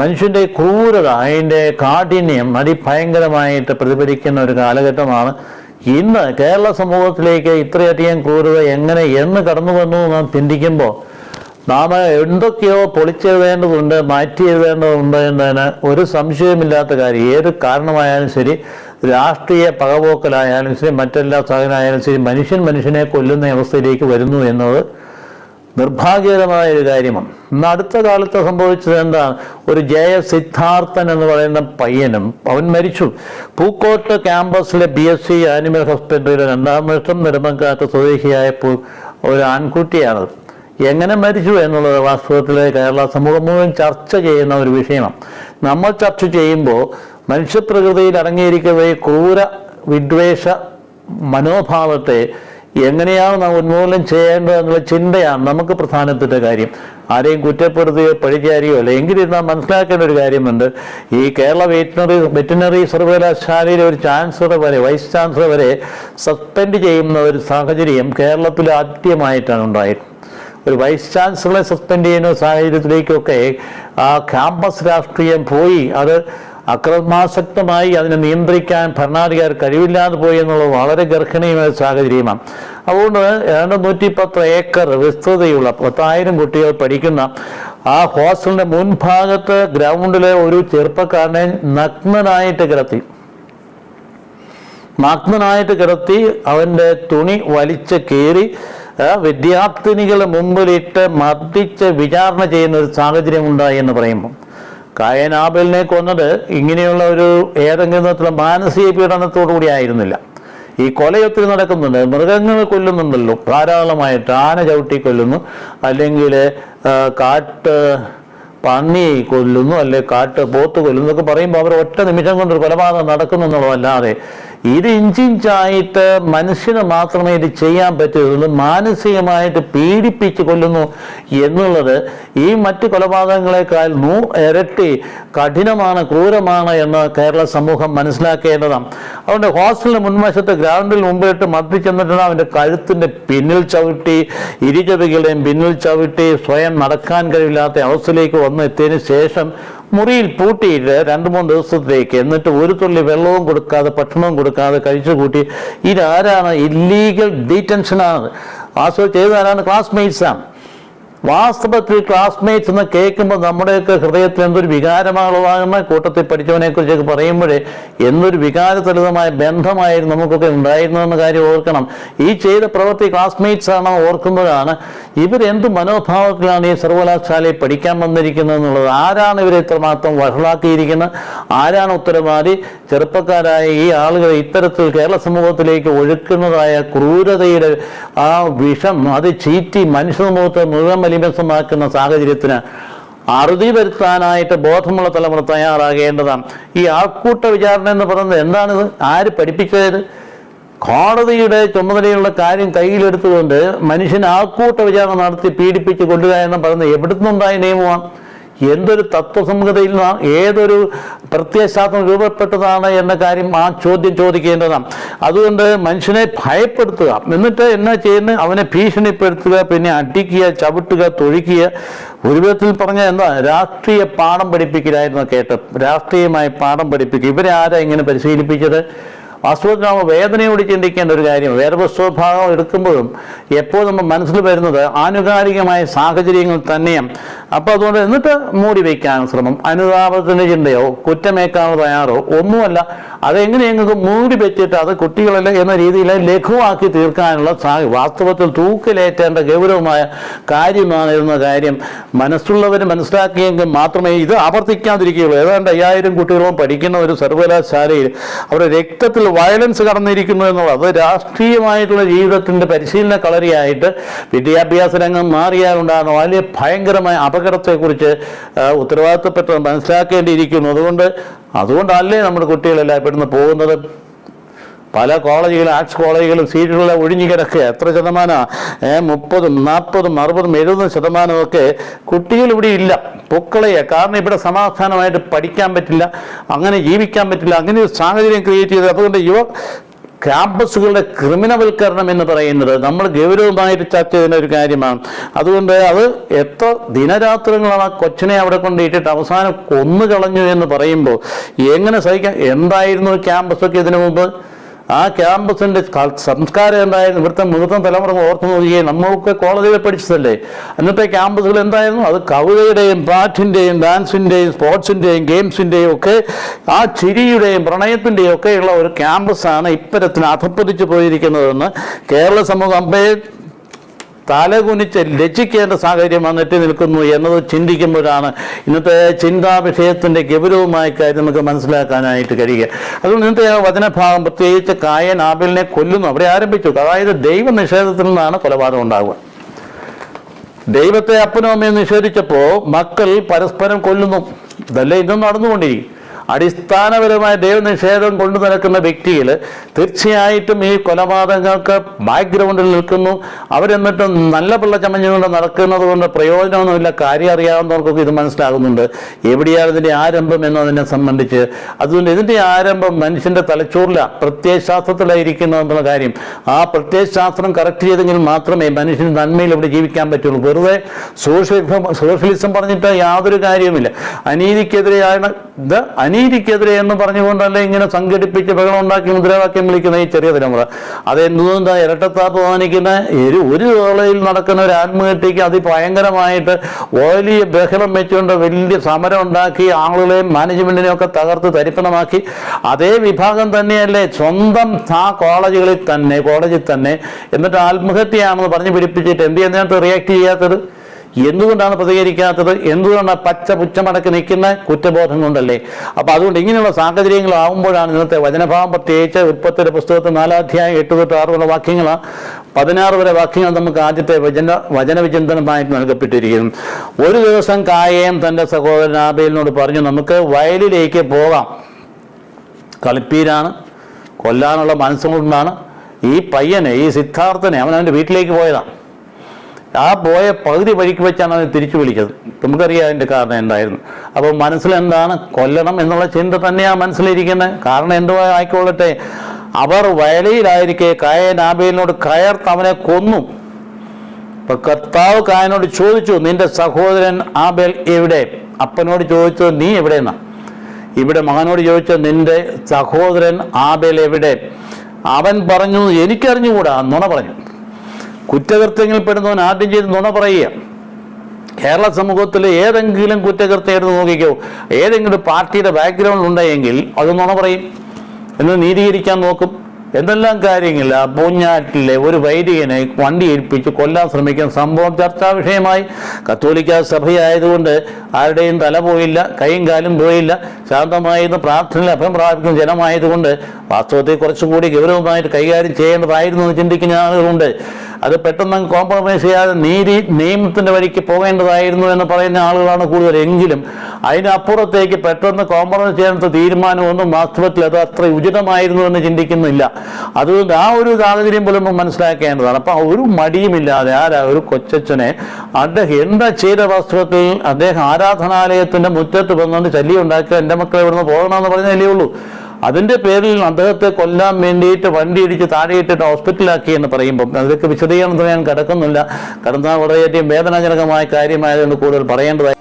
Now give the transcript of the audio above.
മനുഷ്യന്റെ ക്രൂരത അതിന്റെ കാഠിന്യം അതിഭയങ്കരമായിട്ട് പ്രതിഫലിക്കുന്ന ഒരു കാലഘട്ടമാണ്. ഇന്ന് കേരള സമൂഹത്തിലേക്ക് ഇത്രയധികം ക്രൂരത എങ്ങനെ എന്ന് കടന്നു വന്നു നാം ചിന്തിക്കുമ്പോൾ നാം എന്തൊക്കെയോ പൊളിച്ചെഴുതേണ്ടതുണ്ട് മാറ്റി എഴുതേണ്ടതുണ്ട് എന്നതിന് ഒരു സംശയമില്ലാത്ത കാര്യം. ഏത് കാരണമായാലും ശരി രാഷ്ട്രീയ പകപോക്കലായാലും ശരി മറ്റെല്ലാ സാധനമായാലും ശരി മനുഷ്യൻ മനുഷ്യനെ കൊല്ലുന്ന അവസ്ഥയിലേക്ക് വരുന്നു എന്നത് നിർഭാഗ്യകരമായ ഒരു കാര്യമാണ്. ഇന്ന് അടുത്ത കാലത്ത് സംഭവിച്ചത് എന്താണ്? ഒരു ജയ സിദ്ധാർത്ഥൻ എന്ന് പറയുന്ന പയ്യനും അവൻ മരിച്ചു. പൂക്കോട്ട് ക്യാമ്പസിലെ ബി എസ് സി ആനിമൽ ഹോസ്പിറ്റലിലെ രണ്ടാം വർഷം നെടുമക്കാട്ട് സ്വദേശിയായ ഒരു ആൺകുട്ടിയാണത്. എങ്ങനെ മരിച്ചു എന്നുള്ളത് വാസ്തവത്തിൽ കേരള സമൂഹം മുഴുവൻ ചർച്ച ചെയ്യുന്ന ഒരു വിഷയമാണ്. നമ്മൾ ചർച്ച ചെയ്യുമ്പോൾ മനുഷ്യപ്രകൃതിയിൽ അടങ്ങിയിരിക്കുന്ന ഈ ക്രൂര വിദ്വേഷ മനോഭാവത്തെ എങ്ങനെയാണ് നാം ഉന്മൂലനം ചെയ്യേണ്ടത് എന്നുള്ള ചിന്തയാണ് നമുക്ക് പ്രധാനപ്പെട്ട കാര്യം. ആരെയും കുറ്റപ്പെടുത്തുകയോ പഴിചാരിയോ അല്ല. എങ്കിലും നാം മനസ്സിലാക്കേണ്ട ഒരു കാര്യമുണ്ട്. ഈ കേരള വെറ്റിനറി വെറ്റിനറി സർവകലാശാലയിലെ ഒരു ചാൻസലർ വരെ വൈസ് ചാൻസലർ വരെ സസ്പെൻഡ് ചെയ്യുന്ന ഒരു സാഹചര്യം കേരളത്തിൽ ആദ്യമായിട്ടാണ് ഉണ്ടായത്. ഒരു വൈസ് ചാൻസലറെ സസ്പെൻഡ് ചെയ്യുന്ന സാഹചര്യത്തിലേക്കൊക്കെ ആ ക്യാമ്പസ് രാഷ്ട്രീയം പോയി. അത് അക്രമാസക്തമായി അതിനെ നിയന്ത്രിക്കാൻ ഭരണാധികാരി കഴിവില്ലാതെ പോയി എന്നുള്ളത് വളരെ ഗർഹണീയമായ സാഹചര്യമാണ്. അതുകൊണ്ട് ഏതാണ്ട് നൂറ്റി പത്ത് ഏക്കർ വിസ്തൃതയുള്ള പത്തായിരം കുട്ടികൾ പഠിക്കുന്ന ആ ഹോസ്റ്റലിന്റെ മുൻഭാഗത്ത് ഗ്രൗണ്ടിലെ ഒരു ചെറുപ്പക്കാരനെ നഗ്നനായിട്ട് കിടത്തി. നഗ്നനായിട്ട് കിടത്തി അവന്റെ തുണി വലിച്ച് കീറി വിദ്യാർത്ഥിനികളുടെ വിദ്യാർത്ഥിനികളെ മുമ്പിലിട്ട് മർദ്ദിച്ച് വിചാരണ ചെയ്യുന്ന ഒരു സാഹചര്യം ഉണ്ടായി എന്ന് പറയുമ്പോൾ. കായനാബലിനെ കൊന്നത് ഇങ്ങനെയുള്ള ഒരു ഏതെങ്കിലും തരത്തിലുള്ള മാനസിക പീഡനത്തോടു കൂടി ആയിരുന്നില്ല. ഈ കൊലയൊത്തിരി നടക്കുന്നുണ്ട്. മൃഗങ്ങളെ കൊല്ലുന്നുണ്ടല്ലോ. ധാരാളമായിട്ട് ആന ചവിട്ടി കൊല്ലുന്നു. അല്ലെങ്കിൽ കാട്ട് പന്നി കൊല്ലുന്നു. അല്ലെ കാട്ട് പോത്ത് കൊല്ലുന്നു. എന്നൊക്കെ പറയുമ്പോൾ അവർ ഒറ്റ നിമിഷം കൊണ്ട് ഒരു കൊലപാതകം നടക്കുന്നു എന്നുള്ളതല്ലാതെ ഇത് ഇഞ്ചിഞ്ചായിട്ട് മനുഷ്യന് മാത്രമേ ഇത് ചെയ്യാൻ പറ്റുള്ളൂ. മാനസികമായിട്ട് പീഡിപ്പിച്ച് കൊല്ലുന്നു എന്നുള്ളത് ഈ മറ്റു കൊലപാതകങ്ങളെക്കാൾ നൂ ഇരട്ടി കഠിനമാണ് ക്രൂരമാണ് എന്ന് കേരള സമൂഹം മനസ്സിലാക്കേണ്ടതാണ്. അതുകൊണ്ട് ഹോസ്റ്റലിന് മുൻവശത്ത് ഗ്രൗണ്ടിൽ മുമ്പിട്ട് മർദ്ദിച്ചെന്നിട്ടാണ് അവന്റെ കഴുത്തിന്റെ പിന്നിൽ ചവിട്ടി ഇരുചവികളുടെയും പിന്നിൽ ചവിട്ടി സ്വയം നടക്കാൻ കഴിവില്ലാത്ത അവസ്ഥയിലേക്ക് വന്ന് എത്തിയതിനു ശേഷം മുറിയിൽ പൂട്ടിയിട്ട് രണ്ട് മൂന്ന് ദിവസത്തേക്ക് എന്നിട്ട് ഒരു തുള്ളി വെള്ളവും കൊടുക്കാതെ ഭക്ഷണവും കൊടുക്കാതെ കഴിച്ചു കൂട്ടി. ഇതാരാണ് ഇല്ലീഗൽ ഡീറ്റൻഷനാണ് ആസ്വദിച്ച് ചെയ്തതാരാണ് ക്ലാസ്മേറ്റ്സാണ് വാസ്തവത്തിൽ ക്ലാസ്മേറ്റ്സ് എന്ന് കേൾക്കുമ്പോൾ നമ്മുടെയൊക്കെ ഹൃദയത്തിൽ എന്തൊരു വികാരമാകുന്ന കൂട്ടത്തിൽ പഠിച്ചവനെ കുറിച്ചൊക്കെ പറയുമ്പോഴേ എന്തൊരു വികാരതലിതമായ ബന്ധമായിരുന്നു നമുക്കൊക്കെ ഉണ്ടായിരുന്നെന്ന കാര്യം ഓർക്കണം. ഈ ചെയ്ത പ്രവൃത്തി ക്ലാസ്മേറ്റ്സ് ആണോ ഓർക്കുമ്പോഴാണ് ഇവരെന്ത് മനോഭാവത്തിലാണ് ഈ സർവകലാശാലയിൽ പഠിക്കാൻ വന്നിരിക്കുന്നത് എന്നുള്ളത്? ആരാണ് ഇവരെ ഇത്രമാത്രം വഷളാക്കിയിരിക്കുന്നത്? ആരാണ് ഉത്തരവാദി? ചെറുപ്പക്കാരായ ഈ ആളുകളെ ഇത്തരത്തിൽ കേരള സമൂഹത്തിലേക്ക് ഒഴുക്കുന്നതായ ക്രൂരതയുടെ ആ വിഷം അത് ചീറ്റി മനുഷ്യ സമൂഹത്തെ മുഴുവൻ മലിമസമാക്കുന്ന സാഹചര്യത്തിന് അറുതി വരുത്താനായിട്ട് ബോധമുള്ള തലമുറ തയ്യാറാകേണ്ടതാണ്. ഈ ആൾക്കൂട്ട വിചാരണ എന്ന് പറയുന്നത് എന്താണിത്? ആര് പഠിപ്പിച്ചത്? കോടതിയുടെ ചുമതലയുള്ള കാര്യം കയ്യിലെടുത്തുകൊണ്ട് മനുഷ്യൻ ആൾക്കൂട്ട വിചാരണ നടത്തി പീഡിപ്പിച്ച് കൊല്ലുക എന്ന് പറയുന്നത് എവിടുന്നുണ്ടായ നിയമമാണ്? എന്തൊരു തത്വസംഹിതയിൽ നിന്നാണ് ഏതൊരു പ്രത്യയശാസ്ത്രം രൂപപ്പെട്ടതാണ് എന്ന കാര്യം ആ ചോദ്യം ചോദിക്കേണ്ടതാണ്. അതുകൊണ്ട് മനുഷ്യനെ ഭയപ്പെടുത്തുക. എന്നിട്ട് എന്നാ ചെയ്യുന്നത്? അവനെ ഭീഷണിപ്പെടുത്തുക പിന്നെ അടിക്കുക ചവിട്ടുക തൊഴിക്കുക ഒരു വിധത്തിൽ പറഞ്ഞാൽ എന്താ? രാഷ്ട്രീയ പാഠം പഠിപ്പിക്കലായിരുന്നു കേട്ട് രാഷ്ട്രീയമായി പാഠം പഠിപ്പിക്കുക. ഇവരെ ആരാ ഇങ്ങനെ പരിശീലിപ്പിച്ചത്? വാസ്തവത്തിൽ നമ്മൾ വേദനയോട് ചിന്തിക്കേണ്ട ഒരു കാര്യം വേദപുസ്തകഭാഗം എടുക്കുമ്പോഴും എപ്പോഴും നമ്മൾ മനസ്സിൽ വരുന്നത് ആനുകാലികമായ സാഹചര്യങ്ങൾ തന്നെയാണ്. അപ്പോൾ അതുകൊണ്ട് എന്നിട്ട് മൂടി വയ്ക്കാൻ ശ്രമം. അനുതാപത്തിന്റെ ചിന്തയോ കുറ്റമേക്കാനുള്ള തയ്യാറോ ഒന്നുമല്ല. അതെങ്ങനെ ഞങ്ങൾക്ക് മൂടി വെച്ചിട്ട് അത് കുട്ടികളല്ല എന്ന രീതിയിൽ ലഘുവാക്കി തീർക്കാനുള്ള വാസ്തവത്തിൽ തൂക്കിലേറ്റേണ്ട ഗൗരവമായ കാര്യമാണ് എന്ന കാര്യം. മനസ്സുള്ളവർ മനസ്സിലാക്കിയെങ്കിൽ മാത്രമേ ഇത് ആവർത്തിക്കാതിരിക്കുകയുള്ളൂ. ഏതാണ്ട് അയ്യായിരം കുട്ടികളും പഠിക്കുന്ന ഒരു സർവകലാശാലയിൽ അവരുടെ രക്തത്തിൽ വയലൻസ് കടന്നിരിക്കുന്നു എന്നുള്ളത്. അത് രാഷ്ട്രീയമായിട്ടുള്ള ജീവിതത്തിന്റെ പരിശീലന കളരിയായിട്ട് വിദ്യാഭ്യാസ രംഗം മാറിയാലുണ്ടാകുന്ന വലിയ ഭയങ്കരമായ അപകടത്തെക്കുറിച്ച് ഉത്തരവാദിത്തപ്പെട്ട് മനസ്സിലാക്കേണ്ടിയിരിക്കുന്നു. അതുകൊണ്ട് അതുകൊണ്ടല്ലേ നമ്മുടെ കുട്ടികളെല്ലാം ഇവിടുന്ന് പോകുന്നത്? പല കോളേജുകളും ആർട്സ് കോളേജുകളും സീറ്റുകളെ ഒഴിഞ്ഞു കിടക്കുക എത്ര ശതമാനമാണ് മുപ്പതും നാൽപ്പതും അറുപതും എഴുപതും ശതമാനമൊക്കെ കുട്ടികൾ ഇവിടെ ഇല്ല. പൊക്കളയെ. കാരണം ഇവിടെ സമാധാനമായിട്ട് പഠിക്കാൻ പറ്റില്ല അങ്ങനെ ജീവിക്കാൻ പറ്റില്ല അങ്ങനെ ഒരു സാഹചര്യം ക്രിയേറ്റ് ചെയ്ത് അതുകൊണ്ട് യുവ ക്യാമ്പസുകളുടെ ക്രിമിനവൽക്കരണം എന്ന് പറയുന്നത് നമ്മൾ ഗൗരവമായിട്ട് ചർച്ച ചെയ്യുന്ന ഒരു കാര്യമാണ്. അതുകൊണ്ട് അത് എത്ര ദിനരാത്രങ്ങളാണ് ആ കൊച്ചിനെ അവിടെ കൊണ്ടിട്ടിട്ട് അവസാനം കൊന്നു കളഞ്ഞു എന്ന് പറയുമ്പോൾ എങ്ങനെ സഹിക്കാം? എന്തായിരുന്നു ക്യാമ്പസൊക്കെ ഇതിനു മുമ്പ്? ആ ക്യാമ്പസിന്റെ സംസ്കാരം എന്തായിരുന്നു ഇവിടുത്തെ മുഹൂർത്തം തലമുറ ഓർത്തു നോക്കുകയും നമ്മളൊക്കെ കോളേജിൽ പഠിച്ചതല്ലേ അന്നത്തെ ക്യാമ്പസുകൾ എന്തായിരുന്നു? അത് കവിതയുടെയും പാട്ടിന്റെയും ഡാൻസിന്റെയും സ്പോർട്സിന്റെയും ഗെയിംസിന്റെയും ഒക്കെ ആ ചിരിയുടെയും പ്രണയത്തിന്റെയും ഒക്കെയുള്ള ഒരു ക്യാമ്പസാണ് ഇത്തരത്തിൽ അധപ്പതിച്ചു പോയിരിക്കുന്നതെന്ന് കേരള സമൂഹം അമ്പേ തലകുനിച്ച് ലജ്ജിക്കേണ്ട സാഹചര്യം വന്നിട്ട് നിൽക്കുന്നു എന്നത് ചിന്തിക്കുമ്പോഴാണ് ഇന്നത്തെ ചിന്താ വിഷയത്തിന്റെ ഗൗരവമായ കാര്യം നമുക്ക് മനസ്സിലാക്കാനായിട്ട് കഴിയുക. അതുകൊണ്ട് ഇന്നത്തെ ആ വചനഭാഗം പ്രത്യേകിച്ച് കായൻ ആബിലിനെ കൊല്ലുന്നു. അവിടെ ആരംഭിച്ചു. അതായത് ദൈവ നിഷേധത്തിൽ നിന്നാണ് കൊലപാതകം ഉണ്ടാകുക ദൈവത്തെ അപ്പനും നിഷേധിച്ചപ്പോൾ മക്കൾ പരസ്പരം കൊല്ലുന്നു. ഇതല്ലേ ഇന്നും നടന്നുകൊണ്ടിരിക്കും. അടിസ്ഥാനപരമായ ദൈവനിഷേധം കൊണ്ടു നടക്കുന്ന വ്യക്തിയിൽ തീർച്ചയായിട്ടും ഈ കൊലപാതകങ്ങൾക്ക് ബാക്ക്ഗ്രൗണ്ടിൽ നിൽക്കുന്നു. അവരെന്നിട്ട് നല്ല പിള്ള ചമഞ്ഞുകൊണ്ട് നടക്കുന്നത് കൊണ്ട് പ്രയോജനമൊന്നുമില്ല. കാര്യം അറിയാവുന്നവർക്കൊക്കെ ഇത് മനസ്സിലാകുന്നുണ്ട്. എവിടെയാണ് ഇതിന്റെ ആരംഭം എന്നതിനെ സംബന്ധിച്ച്. അതുകൊണ്ട് ഇതിന്റെ ആരംഭം മനുഷ്യന്റെ തലച്ചോറില. പ്രത്യയശാസ്ത്രത്തിലായിരിക്കുന്നു എന്നുള്ള കാര്യം. ആ പ്രത്യയശാസ്ത്രം കറക്റ്റ് ചെയ്തെങ്കിൽ മാത്രമേ മനുഷ്യന് നന്മയിൽ ഇവിടെ ജീവിക്കാൻ പറ്റുള്ളൂ. വെറുതെ സോഷ്യലിസം സോഷ്യലിസം പറഞ്ഞിട്ട് യാതൊരു കാര്യവുമില്ല. അനീതിക്കെതിരെയാണ് ഇത്. അനീതിക്കെതിരെ എന്ന് പറഞ്ഞുകൊണ്ടല്ല ഇങ്ങനെ സംഘടിപ്പിച്ച് ബഹളം ഉണ്ടാക്കി മുദ്രാവാക്യം വിളിക്കുന്ന ഈ ചെറിയ തലമുറ. അതെന്തുകൊണ്ടാ ഇരട്ടത്താപ്പ് കാണിക്കുന്ന ഒരു ഒരു വേളയിൽ നടക്കുന്ന ഒരു ആത്മഹത്യക്ക് അതിഭയങ്കരമായിട്ട് വലിയ ബഹളം വെച്ചുകൊണ്ട് വലിയ സമരം ഉണ്ടാക്കി ആളുകളെയും മാനേജ്മെന്റിനെയും ഒക്കെ തകർത്ത് തരിപ്പണമാക്കി. അതേ വിഭാഗം തന്നെയല്ലേ സ്വന്തം ആ കോളേജുകളിൽ തന്നെ കോളേജിൽ തന്നെ. എന്നിട്ട് ആത്മഹത്യയാണെന്ന് പറഞ്ഞ് പിടിപ്പിച്ചിട്ട് എന്ത് ചെയ്യുന്നതിനകത്ത് റിയാക്ട് ചെയ്യാത്തത്. എന്തുകൊണ്ടാണ് പ്രതികരിക്കാത്തത്? എന്തുകൊണ്ടാണ് പച്ച പുച്ചമടക്ക് നിൽക്കുന്ന കുറ്റബോധം കൊണ്ടല്ലേ? അപ്പോൾ അതുകൊണ്ട് ഇങ്ങനെയുള്ള സാഹചര്യങ്ങൾ സാഹചര്യങ്ങളാവുമ്പോഴാണ് ഇന്നത്തെ വചനഭാവം പ്രത്യേകിച്ച് ഉൽപ്പത്തിയുടെ പുസ്തകത്തിൽ നാലാധ്യായം എട്ട് തൊട്ട് ആറുള്ള വാക്യങ്ങളാണ് പതിനാറ് വരെ വാക്യങ്ങൾ നമുക്ക് ആദ്യത്തെ വചന വചനവിചിന്തനമായിട്ട് നൽകപ്പെട്ടിരിക്കുന്നു. ഒരു ദിവസം കായേം തന്റെ സഹോദരൻ ആബേലിനോട് പറഞ്ഞു നമുക്ക് വയലിലേക്ക് പോകാം. കളിപ്പീരാണ് കൊല്ലാനുള്ള മനസ്സുകൊണ്ടാണ് ഈ പയ്യനെ ഈ സിദ്ധാർത്ഥനെ അവൻ അവന്റെ വീട്ടിലേക്ക് പോയതാണ് ആ പോയ പകുതി വഴിക്ക് വെച്ചാണ് അവനെ തിരിച്ചു വിളിച്ചത്. നമുക്കറിയാം അതിന്റെ കാരണം എന്തായിരുന്നു. അപ്പോൾ മനസ്സിലെന്താണ്? കൊല്ലണം എന്നുള്ള ചിന്ത തന്നെയാണ് മനസ്സിലിരിക്കുന്നത് കാരണം എന്തോ ആയിക്കൊള്ളട്ടെ. അവർ വയലയിലായിരിക്കെ കായൻ ആബേലിനോട് കയർത്ത് അവനെ കൊന്നു. അപ്പൊ കർത്താവ് കായനോട് ചോദിച്ചു നിന്റെ സഹോദരൻ ആബേൽ എവിടെ? അപ്പനോട് ചോദിച്ചു നീ എവിടെയെന്നാ? ഇവിടെ മകനോട് ചോദിച്ചു നിന്റെ സഹോദരൻ ആബേൽ എവിടെ? അവൻ പറഞ്ഞു എനിക്കറിഞ്ഞുകൂടാ. നുണ പറഞ്ഞു. കുറ്റകൃത്യങ്ങളിൽ പെടുന്നവൻ ആദ്യം ചെയ്ത് നുണ പറയുക. കേരള സമൂഹത്തിൽ ഏതെങ്കിലും കുറ്റകൃത്യം എടുത്ത് നോക്കിക്കോ. ഏതെങ്കിലും പാർട്ടിയുടെ ബാക്ക്ഗ്രൗണ്ട് ഉണ്ടെങ്കിൽ അത് നുണ പറയും. എന്ന് നീതീകരിക്കാൻ നോക്കും. എന്തെല്ലാം കാര്യങ്ങൾ? ആ പൂഞ്ഞാറ്റിലെ ഒരു വൈദികനെ വണ്ടി ഏൽപ്പിച്ച് കൊല്ലാൻ ശ്രമിക്കുന്ന സംഭവം ചർച്ചാ വിഷയമായി. കത്തോലിക്ക സഭയായതുകൊണ്ട് ആരുടെയും തല പോയില്ല കൈയും കാലും പോയില്ല. ശാന്തമായിരുന്നു പ്രാർത്ഥനയിൽ അഭയം പ്രാപിക്കുന്ന ജനമായതുകൊണ്ട് വാസ്തവത്തെ കുറച്ചുകൂടി ഗൗരവമായിട്ട് കൈകാര്യം ചെയ്യേണ്ടതായിരുന്നു എന്ന് ചിന്തിക്കുന്ന ആളുകളുണ്ട്. അത് പെട്ടെന്ന് കോംപ്രമൈസ് ചെയ്യാതെ നീതി നിയമത്തിന്റെ വഴിക്ക് പോകേണ്ടതായിരുന്നു എന്ന് പറയുന്ന ആളുകളാണ് കൂടുതൽ എങ്കിലും അതിനപ്പുറത്തേക്ക് പെട്ടെന്ന് കോംപ്രമൈസ് ചെയ്യാത്ത തീരുമാനമൊന്നും വാസ്തവത്തിൽ അത് അത്ര ഉചിതമായിരുന്നു എന്ന് ചിന്തിക്കുന്നില്ല. അതുകൊണ്ട് ആ ഒരു സാഹചര്യം പോലും മനസ്സിലാക്കേണ്ടതാണ്. അപ്പം ഒരു മടിയുമില്ലാതെ ആരാ ഒരു കൊച്ചച്ഛനെ അദ്ദേഹം എന്താ ചെയ്ത വാസ്തവത്തിൽ അദ്ദേഹം ആരാധനാലയത്തിന്റെ മുറ്റത്ത് വന്നുകൊണ്ട് ശല്യം ഉണ്ടാക്കുക എന്റെ മക്കളെ ഇവിടുന്ന് പോകണമെന്ന് പറഞ്ഞതല്ലേ ഉള്ളൂ. അതിന്റെ പേരിൽ അദ്ദേഹത്തെ കൊല്ലാൻ വേണ്ടിയിട്ട് വണ്ടി ഇടിച്ച് താഴെയിട്ടിട്ട് ഹോസ്പിറ്റലാക്കി എന്ന് പറയുമ്പം അതിലേക്ക് വിശദീകരണത്തിന് ഞാൻ കിടക്കുന്നില്ല. കിടന്നാൽ വളരെയധികം വേദനാജനകമായ കാര്യമായതുകൊണ്ട് കൂടുതൽ പറയേണ്ടതായി